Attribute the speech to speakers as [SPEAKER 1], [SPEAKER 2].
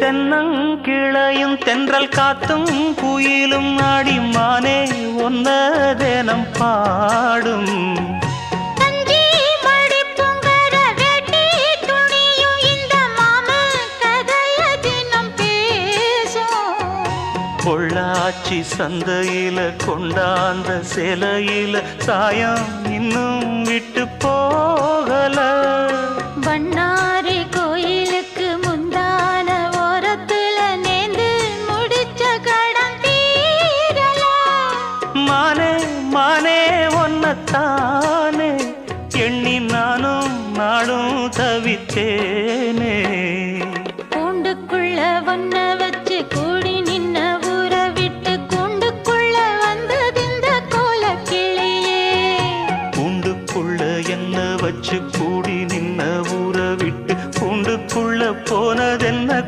[SPEAKER 1] தென்னங்கிளையும் தென்றல் காத்தும் குயிலும் ஆடிமானே ஒன்ன தினம் பாடும் பொள்ளாச்சி சந்தையில கொண்டாந்த சிலையில சாயம் இன்னும் விட்டு மானே மானே ஒன்னத்தானே. எண்ணி நானும் நாடும் தவித்தேனே.
[SPEAKER 2] கூண்டுக்குள்ள ஒன்ன வச்சு கூடி நின்ன ஊற விட்டு கூண்டுக்குள்ள வந்ததிந்த கோல கிளியே
[SPEAKER 1] கூண்டுக்குள்ள என்ன வச்சு கூடி நின்ன ஊற விட்டு கூண்டுக்குள்ள போனதென்ன